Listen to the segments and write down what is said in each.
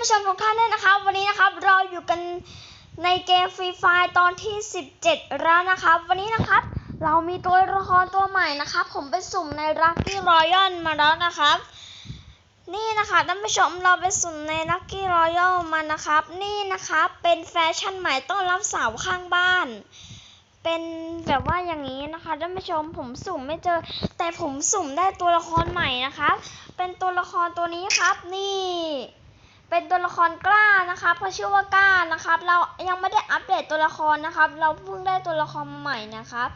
ผู้ชมทุกท่านด้วยนะครับ วันนี้นะครับเราอยู่กันในเกมฟรีไฟตอนที่ 17 แล้วนะครับ วันนี้นะครับ เรามีตัวละครตัวใหม่นะครับ ผมไปสุ่มใน Lucky Royal มาแล้วนะครับ นี่นะคะท่านผู้ชมเราไปสุ่มใน Lucky Royal มานะครับ นี่นะครับเป็นแฟชั่นใหม่ต้อนรับสาวข้างบ้าน เป็นแบบว่าอย่างนี้นะคะท่านผู้ชมผมสุ่มไม่เจอ แต่ผมสุ่มได้ตัวละครใหม่นะครับเป็นตัวละครตัวนี้ครับนี่ เป็นตัวละครกล้านะครับเพราะชื่อว่ากล้านะครับ เรายังไม่ได้อัปเดตตัวละครนะครับ เราเพิ่งได้ตัวละครใหม่นะครับ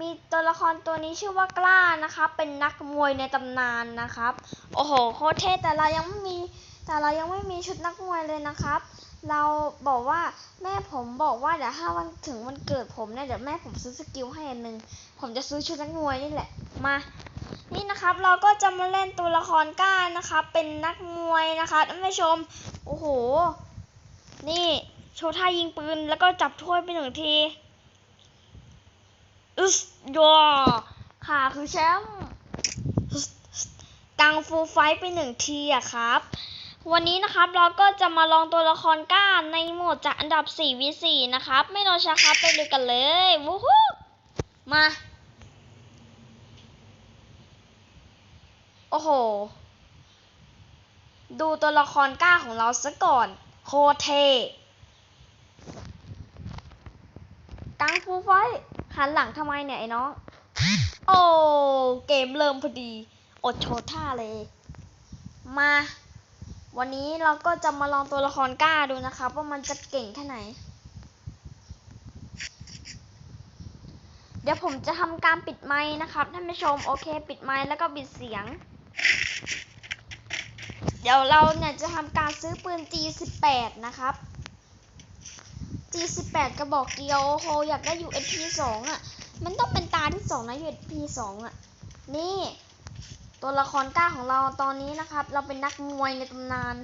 มีตัวละครตัวนี้ชื่อว่ากล้านะครับ เป็นนักมวยในตำนานนะครับ โอ้โหโคตรเท่แต่เรายังไม่มีแต่เรายังไม่มีชุดนักมวยเลยนะครับ เราบอกว่าแม่ผมบอกว่าเดี๋ยวถ้าวันถึงวันเกิดผมเนี่ยเดี๋ยวแม่ผมซื้อสกิลให้อันหนึ่งผมจะซื้อชุดนักมวยนี่แหละมา นี่นะครับเราก็จะมาเล่นตัวละครก้านะครับ เป็นนักมวยนะคะท่านผู้ชม โอ้โห นี่โชว์ท่ายิงปืนแล้วก็จับถ้วยไปหนึ่งทีอึสยอขาคือแชมป์กังฟูไฟไปหนึ่งทีอะครับ วันนี้นะครับเราก็จะมาลองตัวละครก้าในโหมดจากอันดับ 4v4 นะครับ ไม่รอช้าครับไปดูกันเลย วู้ฮู้มา โอ้โห ดูตัวละครกล้าของเราซะก่อน โคเทกังฟูไฟหันหลังทำไมเนี่ยไอ้น้อง โอ้ เกมเริ่มพอดี อดโชว์ท่าเลย มา วันนี้เราก็จะมาลองตัวละครกล้าดูนะครับ ว่ามันจะเก่งแค่ไหน เดี๋ยวผมจะทำการปิดไมค์นะครับท่านผู้ชม โอเค ปิดไมค์แล้วก็ปิดเสียง เดี๋ยวเราเนี่ยจะทำการซื้อปืน G18 นะครับ G18 กระบอกเดียวโอโหอยากได้ USP 2อะ มันต้องเป็นตาที่ 2 นะ USP 2อะ นี่ ตัวละครกล้าของเราตอนนี้นะครับ เราเป็นนักมวยในตำนาน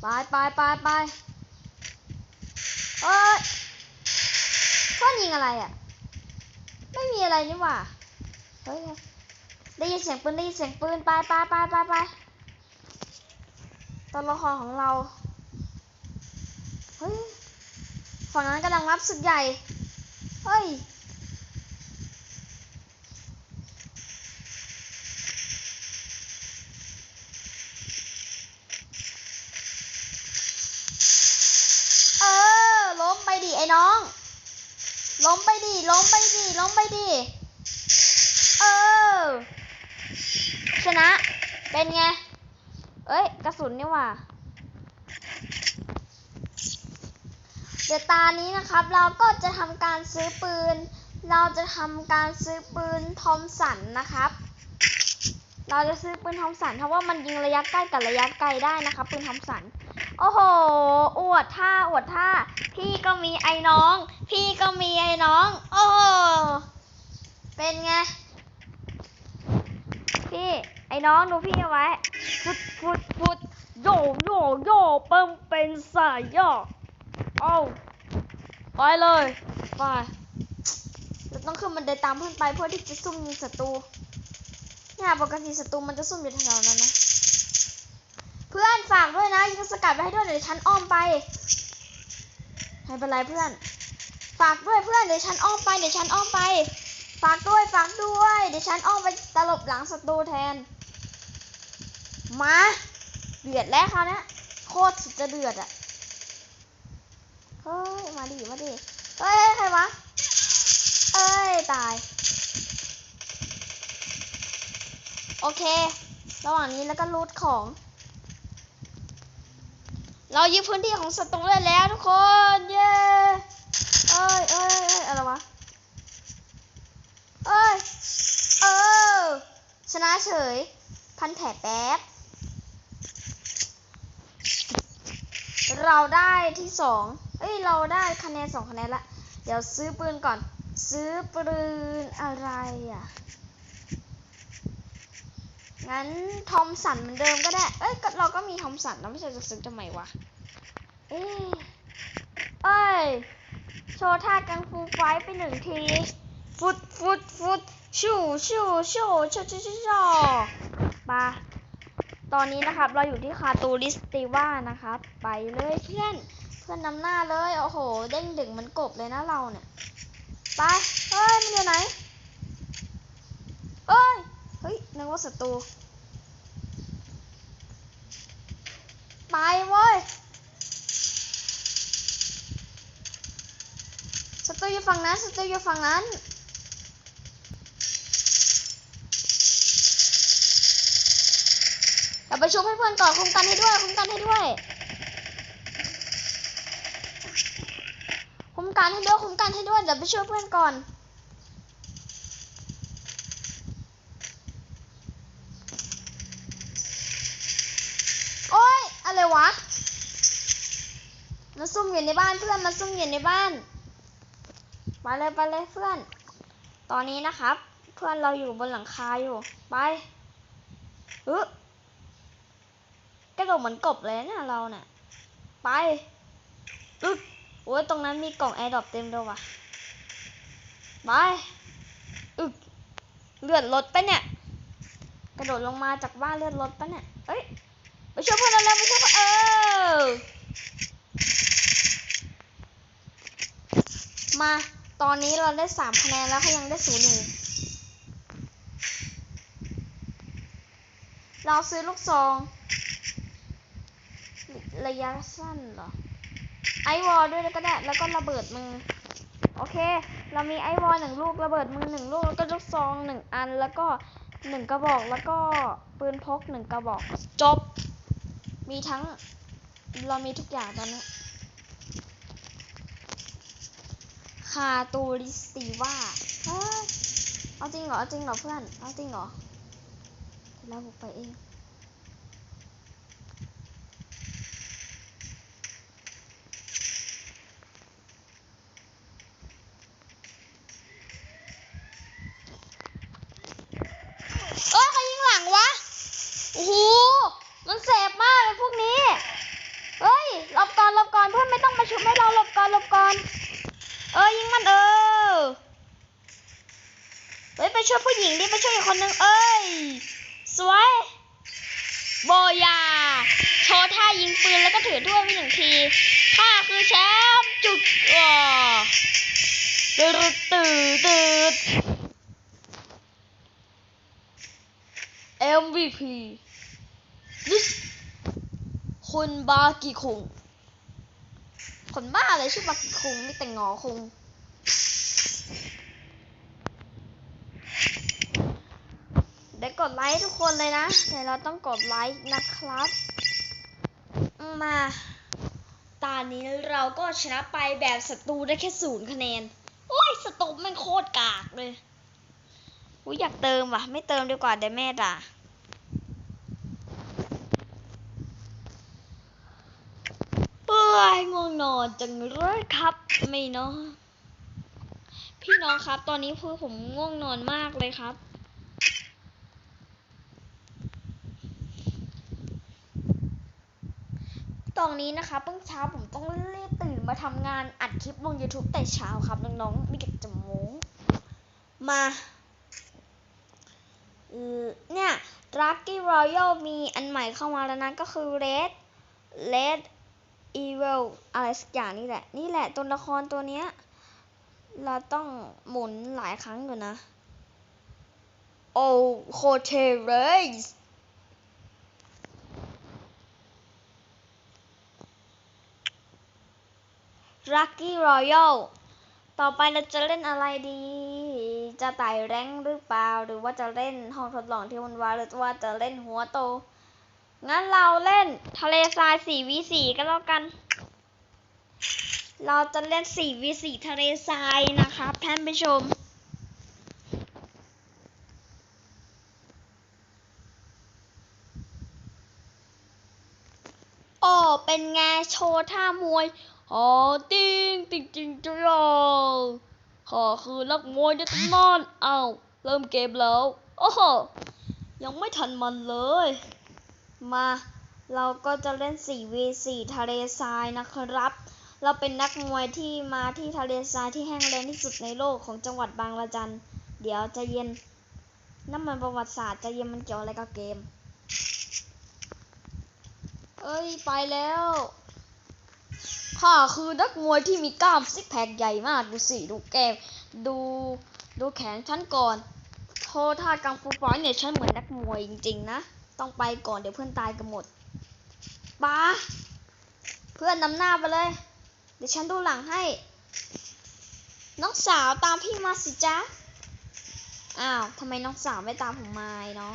ไปไปไปไปเอ้ยพ่อยิงอะไรอะ ไม่มีอะไรนี่หว่า เฮ้ย ได้ยินเสียงปืนได้ยินเสียงปืนไปไปไปไปไปตัวละครของเราเฮ้ยฝั่งนั้นกำลังรับศึกใหญ่เฮ้ย เออ ล้มไปดิไอ้น้อง ล้มไปดิ ล้มไปดิ ล้มไปดิ เออ ชนะ เป็นไง เอ้ย กระสุ นนี่ว่า เดี๋ยวตานี้นะครับ เราก็จะทำการซื้อปืน เราจะทำการซื้อปืนทอมสันนะครับ เราจะซื้อปืนทอมสันเพราะว่ามันยิงระยะใกล้กับระยะไกลได้นะครับ ปืนทอมสัน โอ้โห อวดท่าอวดท่า พี่ก็มีไอ้น้อง พี่ก็มีไอ้น้อง โอ้โเป็นไงพี่ไอ้น้องดูพี่เอาไว้ฟุดฟุดฟุด โยโยโยเปิ้มเป็นสายย่อเอาไปเลยไปเราต้องขึ้นบันไดตามเพื่อนไปเพื่อที่จะซุ่มยิงศัตรูเนี่ยปกติศัตรูมันจะซุ่มอยู่แถวๆนั้นนะเพื่อนฝากด้วยนะยิงสกัดไปให้ด้วยเดี๋ยวฉันอ้อมไปไม่เป็นไรเพื่อน ฝากด้วยเพื่อนเดี๋ยวฉันอ้อมไปเดี๋ยวฉันอ้อมไป ฝากด้วยฝากด้วยเดี๋ยวฉันอ้อมไปตลบหลังศัตรูแทนมา เดือดแล้วคราวเนี้ยโคตรสุดจะเดือดอะเฮ้ยมาดิมาดิเฮ้ยใครวะเอ้ยตาย โอเค ระหว่างนี้แล้วก็รูดของ เรายึดพื้นที่ของศัตรูได้แล้วทุกคน เย้เอ้ยเอ้ยเอ้ยอะไรวะเอ้ยเออชนะเฉย พันแผลแป๊บ เราได้ที่สองเอ้ย เราได้คะแนนสองคะแนนละ เดี๋ยวซื้อปืนก่อน ซื้อปืนอะไรอะ งั้นทอมสันเหมือนเดิมก็ได้ เอ้ย เราก็มีทอมสันแล้วไม่ใช่จะซื้อทำไมวะ เอ้ยเอ้ย โชว์ท่ากังฟูไฟไปหนึ่งที ฟุดฟุดฟุดชูชูชูชูชูชูชูมา ตอนนี้นะครับเราอยู่ที่คาตูริสติว่านะครับ ไปเลยเพื่อน เพื่อนนำหน้าเลย โอ้โห เด้งดึงเหมันกบเลยนะเราเนี่ย ไป เฮ้ย มันอยู่ไหนเฮ้ย เฮ้ย นึกว่าศัตรู ไปเว้ยศัตรูอยู่ฝั่งนั้นศัตรูอยู่ฝั่งนั้น เดี๋ยวไปชุบให้เพื่อนก่อนคุ้มกันให้ด้วยคุ้มกันให้ด้วยคุ้มกันให้ด้วยคุ้มกันให้ด้วยเดี๋ยวไปช่วยเพื่อนก่อนโอ๊ยอะไรวะมาซุ่มอยู่ในบ้านเพื่อนมาซุ่มอยู่ในบ้านไปเลยไปเลยเพื่อน ตอนนี้นะครับ เพื่อนเราอยู่บนหลังคาอยู่ไปอึกระ โดดเหมือนกบเลยเนี่ยเราเนี่ยไปอึ๊กโอ้ยตรงนั้นมีกล่องแอร์ดรอปเต็มเลยว่ะไปอึกเลือดลดปะเนี่ย กระโดดลงมาจากบ้านเลือดลดปะเนี่ยเอ้ยไปช่วยเพื่อนเราเร็วไปช่วยเพื่อนเออมาตอนนี้เราได้สามคะแนนแล้วเขายังได้ศูนย์อยู่เราซื้อลูกซอง ระยะสั้นเหรอ ไอวอลด้วยก็ได้ แล้วก็ระเบิดมือ โอเค เรามีไอวอลหนึ่งลูก ระเบิดมือหนึ่งลูก แล้วก็ลูกซองหนึ่งอัน แล้วก็หนึ่งกระบอก แล้วก็ปืนพกหนึ่งกระบอก จบ มีทั้ง เรามีทุกอย่างตอนนี้ คาตูริสติว่าเอาจริงเหรอ เอาจริงเหรอเพื่อน เอาจริงเหรอเดี๋ยวเราบุกไปเอง เอ้ยใครยิงหลังวะ โอ้โห มันแสบมากเลยพวกนี้ เฮ้ยหลบก่อนหลบก่อนเพื่อนไม่ต้องมาชุบให้เราหลบก่อนหลบก่อน เออยิงมันเออ เฮ้ยไปช่วยผู้หญิงดิไปช่วยอีกคนนึงเอ้ย สวย โบยา โชว์ท่ายิงปืนแล้วก็ ถือถ้วยไปหนึ่งทีข้าคือแชมป์จุดอ่อตืดตืดตืด MVP ลิสคนบากิคุงคนบ้าเลยชื่อบากิคุงมีแต่งอคุงได้กดไลค์ทุกคนเลยนะแต่เราต้องกดไลค์นะครับ มาตอนนี้เราก็ชนะไปแบบศัตรูได้แค่ศูนย์คะแนน โอ้ยศัตรูม่งโคตรกากเลยอุ้ยอยากเติมว่ะ ไม่เติมดีกว่าเดี๋ยวแม่ด่าเอ้ยง่วงนอนจังเลยครับ ไม่เนาะพี่น้องครับ ตอนนี้คือผมง่วงนอนมากเลยครับ ตอนนี้นะคะเพิ่งเช้าผมต้องรีบตื่นมาทำงานอัดคลิปลง YouTube แต่เช้าครับน้องๆไม่เก็บจะโม้มาเนี่ย Lucky Royal มีอันใหม่เข้ามาแล้วนะก็คือ Red Red Evil อะไรสักอย่างนี่แหละ นี่แหละตัวละครตัวเนี้ย เราต้องหมุนหลายครั้งอยู่นะ โอ้โคเทเรส Lucky Royal ต่อไปเราจะเล่นอะไรดี จะไต่แรงหรือเปล่า หรือว่าจะเล่นห้องทดลองที่วันวาหรือว่าจะเล่นหัวโต งั้นเราเล่นทะเลทราย 4v4 ก็แล้วกัน เราจะเล่น 4v4 ทะเลทรายนะครับท่านผู้ชมโอ้เป็นไงโชว์ท่ามวย อ๋อติ้งติงจริงจ้าข้าคือนักมวยในตำนานอ้าเริ่มเกมแล้ว โอ้โห ยังไม่ทันมันเลย มา เราก็จะเล่น 4v4 ทะเลทรายนะครับ เราเป็นนักมวยที่มาที่ทะเลทรายที่แห้งแล้งที่สุดในโลกของจังหวัดบางละจัน เดี๋ยวจะเย็นน้ำมันประวัติศาสตร์จะเย็นมันเกี่ยวอะไรกับเกม เอ้ย ไปแล้ว ข้าคือนักมวยที่มีกล้ามซิกแพคใหญ่มากดูสิดูแก้มดูดูแขนฉันก่อนโทษท่ากังฟูฟอยเนี่ยฉันเหมือนนักมวยจริง ๆ นะ ต้องไปก่อนเดี๋ยวเพื่อนตายกันหมดป้าเพื่อนนำหน้าไปเลย เดี๋ยวฉันดูหลังให้ น้องสาวตามพี่มาสิจ๊ะอ้าวทำไมน้องสาวไม่ตามผมมาไอ้น้อง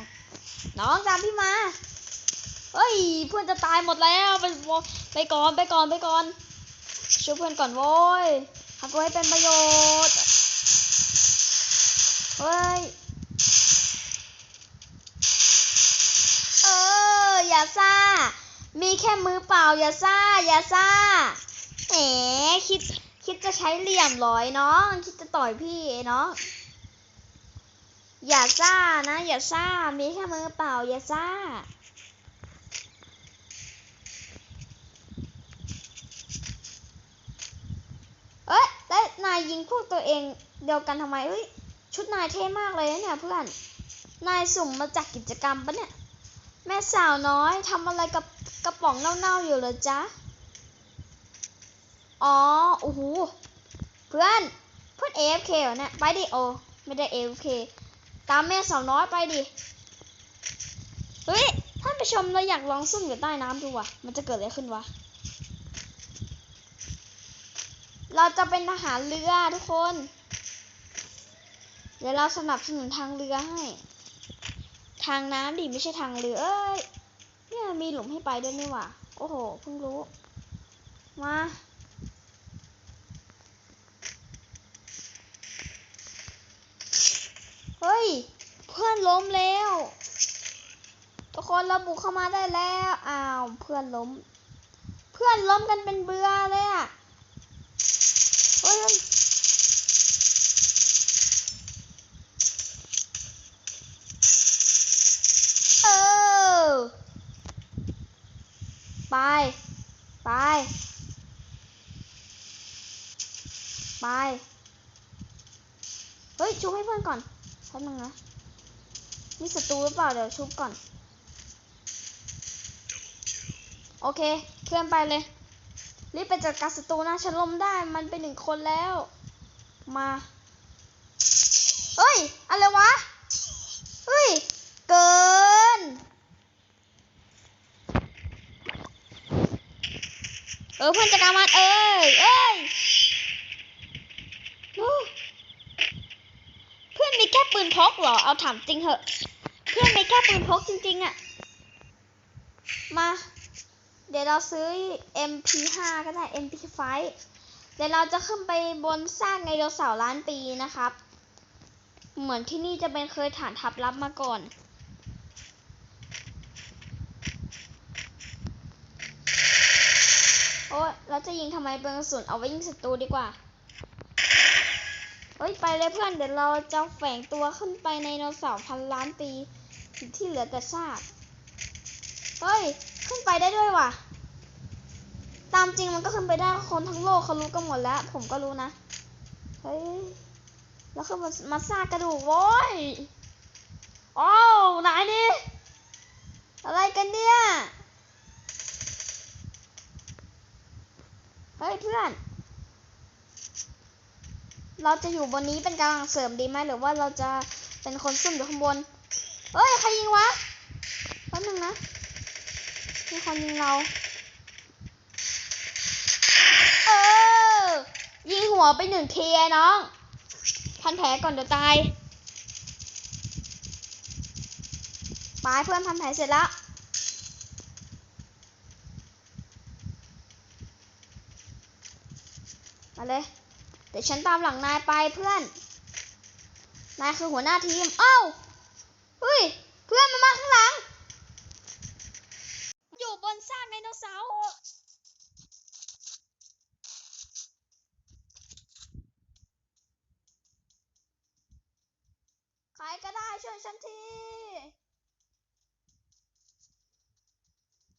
น้องตามพี่มาเฮ้ยเพื่อนจะตายหมดแล้วไปไปก่อนไปก่อนไปก่อน ช่วยเพื่อนก่อนโว้ยทำตัวให้เป็นประโยชน์เฮ้ยเอออย่าซ่า มีแค่มือเปล่าอย่าซ่า อย่าซ่าแหมคิดคิดจะใช้เหลี่ยมรอไอ้น้องคิดจะต่อยพี่ไอ้น้องอย่าซ่านะ อย่าซ่า มีแค่มือเปล่าอย่าซ่า เอ้ยแล้ว นายยิงพวกตัวเองเดียวกันทำไมเอ้ยชุดนายเท่มากเลยเนี่ยเพื่อน นายสุ่มมาจากกิจกรรมปะเนี่ย แม่สาวน้อยทำอะไรกับกระป๋องเน่าๆอยู่เหรอจ๊ะ อ๋อ โอ้โห เพื่อน เพื่อน AFK เหรอเนี่ย ไปดิโอ ไม่ได้ AFK ตามแม่สาวน้อยไปดิ เฮ้ย ท่านผู้ชมเราอยากลองซุ่มอยู่ใต้น้ำดูว่ะ มันจะเกิดอะไรขึ้นวะ เราจะเป็นทหารเรือทุกคน เดี๋ยวเราสนับสนุนทางเรือให้ ทางน้ำดิไม่ใช่ทางเรือเอ้ยเนี่ยมีหลุมให้ไปด้วยนี่หว่าโอ้โหเพิ่งรู้ มาเฮ้ย เพื่อนล้มแล้ว ทุกคนเราบุกเข้ามาได้แล้ว อ้าว เพื่อนล้ม เพื่อนล้มกันเป็นเบือเลยอะ เฮ้ยเออไป ไป ไป เฮ้ย ชุบให้เพื่อนก่อนแป๊บนึงนะ มีศัตรูหรือเปล่า เดี๋ยวชุบก่อน โอเคเพื่อนไปเลย รีบไปจัดการศัตรูนะฉันล้มได้มันเป็นหนึ่งคนแล้ว มาเฮ้ย อะไรวะเฮ้ย เกิน เออเพื่อนจัดการมันเอ้ยเอ้ยเพื่อนมีแค่ปืนพกเหรอ เอาถามจริงเหอะ เพื่อนมีแค่ปืนพกจริงๆอะมา ดี๋ยวเราซื้อ MP5 ก็ได้ MP5 เดี๋ยวเราจะขึ้นไปบนสร้างไดโนเสาร์ล้านปีนะครับ เหมือนที่นี่จะเป็นเคยฐานทัพลับมาก่อน โอ้ยเราจะยิงทำไมเปลืองกระสุนเอาไว้ยิงศัตรูดีกว่า เฮ้ย ไปเลยเพื่อน เดี๋ยวเราจะแฝงตัวขึ้นไปในไดโนเสาร์พันล้านปี ที่เหลือแต่ซาก เฮ้ย ขึ้นไปได้ด้วยว่ะ ตามจริงมันก็ขึ้นไปได้คนทั้งโลกเขารู้กันหมดแล้ว ผมก็รู้นะ เฮ้ย แล้วคือมามาซากกระดูกโว้ยโอ้าวไหนนี่อะไรกันเนี่ย เฮ้ยเพื่อน เราจะอยู่บนนี้เป็นกำลังเสริมดีไหมหรือว่าเราจะเป็นคนซุ่มอยู่ข้างบน เฮ้ย ใครยิงวะแป๊บนึงนะ มีคนยิงเรา เออ ยิงหัวไปหนึ่งทีไอ้น้อง พันแผลก่อนเดี๋ยวตายเพื่อนพันแผลเสร็จแล้ว มาเลย เดี๋ยวฉันตามหลังนายไปเพื่อน นายคือหัวหน้าทีม เอ้า เฮ้ย เพื่อนมันมาข้างหลัง อยู่บนซากไดโนเสาร์ ใครก็ได้ช่วยฉันที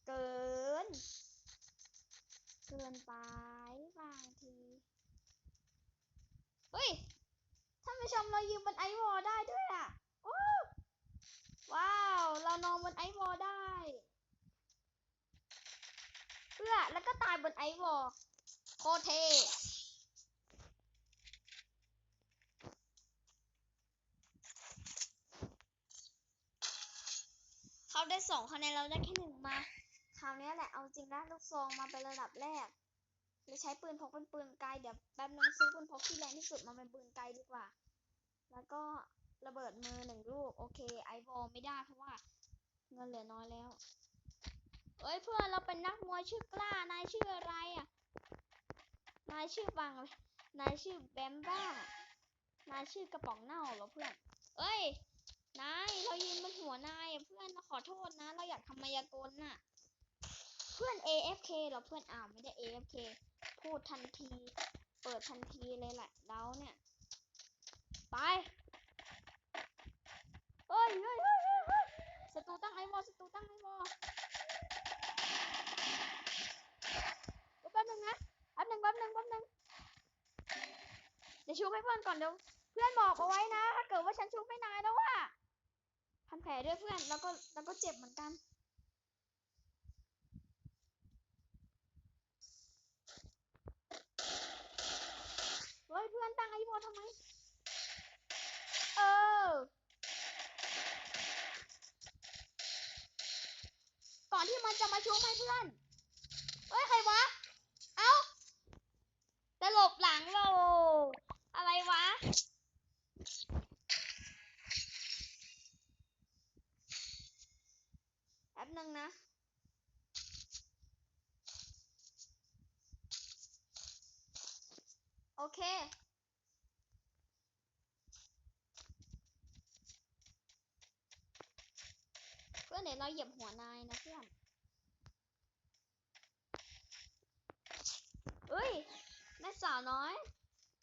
เกิน เกินไปบางที เฮ้ย ท่านผู้ชมเรายืนบนไอวอลได้ด้วยอะโอ้ว้าว เรานอนบนไอวอลได้ เพื่อแล้วก็ตายบนไอวอลโคเท เขาได้ สองคะแนนเราได้แค่หนึ่งมาคราวนี้แหละเอาจริงนะลูกซองมาเป็นระดับแรกเลยใช้ปืนพกเป็นปืนไกลเดี๋ยวแป๊บนึงซื้อปืนพกที่แรงที่สุดมาเป็นปืนไกลดีกว่า แล้วก็ระเบิดมือหนึ่งลูกโอเคไอวอลไม่ได้เพราะว่า เงินเหลือน้อยแล้วเอ้ยเพื่อนเราเป็นนักมวยชื่อกล้านายชื่ออะไรอะนายชื่อบังเลยนายชื่อแบมบ้านายชื่อกระป๋องเน่าเหรอเพื่อนเอ้ยายืนบนหัวนายเพื่อนเราขอโทษนะ เราอยากทำมายากลน่ะ เพื่อน AFK เหรอเพื่อนอ่าวไม่ได้ AFK พูดทันที เปิดทันทีเลยแหละเราเนี่ย ไปเฮ้ยเฮ้ยเฮ้ยเฮ้ยเฮ้ยศัตรูตั้งไอวอศัตรูตั้งไอวอลเดี๋ยวแป๊บนึงนะแป๊บนึงแป๊บนึงแป๊บนึงเดี๋ยวชูให้เพื่อนก่อนเดี๋ยวเพื่อนบอกเอาไว้นะ ถ้าเกิดว่าฉันชูไม่นายแล้วว่า พันแผลด้วยเพื่อน แล้วก็แล้วก็เจ็บเหมือนกัน เฮ้ยเพื่อนตั้งไอวอลทำไม เออ ก่อนที่มันจะมาชุบให้เพื่อน เฮ้ย ใครวะ เอ้าจะหลบหลังเรา อะไรวะ แป๊บนึงนะ โอเค เดี๋ยวเราเหยียบหัวนายนะเพื่อนเอ้ยแม่สาวน้อย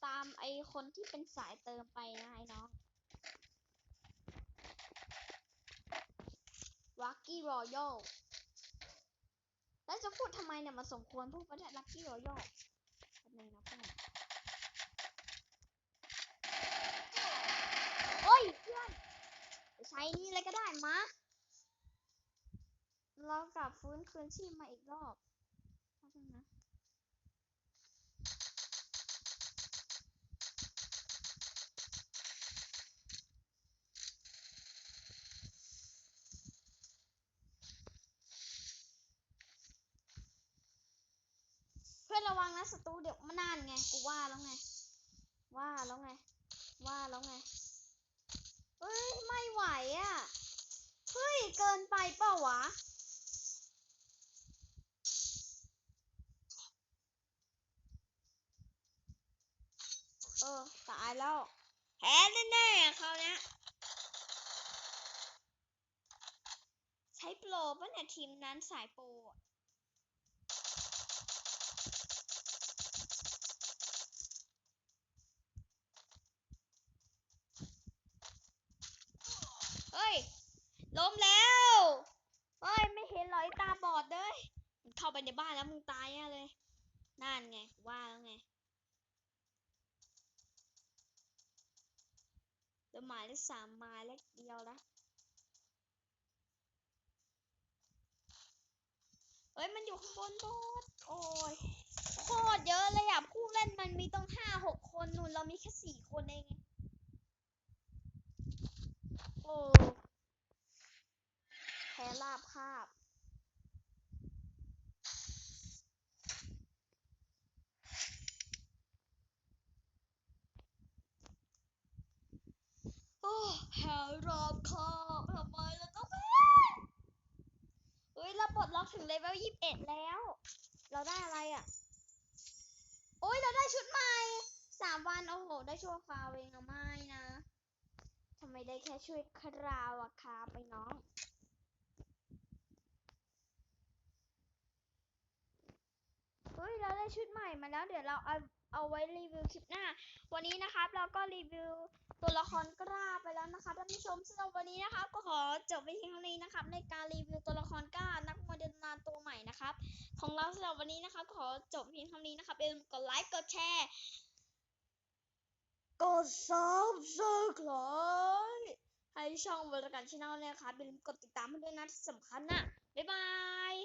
ตามไอคนที่เป็นสายเติมไปนะไอ้น้องลักกี้รอยัลแล้วจะพูดทำไมเนี่ยมันสมควรพูดประเทศลักกี้รอยัลแป๊บนึงนะเพื่อนโอ้ยเพื่อนใช้นี่เลยก็ได้มา เรากลับฟื้นคืนชีพมาอีกรอบแป๊บนึงนะเพื่อนระวังนะศัตรูเดี๋ยวมันนานไงกูว่าแล้วไง ว่าแล้วไง ว่าแล้วไงเฮ้ย ไม่ไหวอะ เฮ้ย เกินไปเปล่าวะ เออ ตาย แล้วแพ้แน่ๆเขาเนี้ยใช้โปรปะเนี่ยทีมนั้นสายโปรอะ เฮ้ย ล้มแล้ว เฮ้ย ไม่เห็นเหรอไอ้ตาบอดเลยมึงเข้าไปในบ้านแล้วมึงตายแน่เลย นั่นไง ว่าแล้วไง ได้สามไม้เล็กเดียวนะเฮ้ยมันอยู่ข้างบนโบสโอ้ย โคตรเยอะเลยอะ ผู้เล่นมันมีต้องห้าหกคนนู่นเรามีแค่สี่คนเองไง โอ้แพ้ลาบคาบ โอ้แพ้ รอบคอบทำไมเราต้องแพ้เฮ้ยเราปลดล็อกถึงเลเวลยี่สิบเอ็ดแล้ว เราได้อะไรอะ โอ้ยเราได้ชุดใหม่สามวัน โอ้โห ได้ชั่วคราวเองอะไม่นะทำไมได้แค่ช่วยคราวอะครับไปน้องเฮ้ยเราได้ชุดใหม่มาแล้วเดี๋ยวเราเอาเอาไว้รีวิวคลิปหน้า วันนี้นะครับเราก็รีวิว ตัวละครกล้าไปแล้วนะครับท่านผู้ชมสำหรับวันนี้นะครับ ก็ขอจบไปเพียงเท่านี้นะครับในการรีวิวตัวละครกล้านักโมเดินานตัวใหม่นะครับของเราสำหรับวันนี้นะครับขอจบเพียงเท่านี้นะครับอย่าลืมกดไลค์กดแชร์กด subscribe ให้ช่องบริการช่องเนี่ยครับอย่าลืมกดติดตามให้ด้วยนะที่สำคัญนะบ๊ายบาย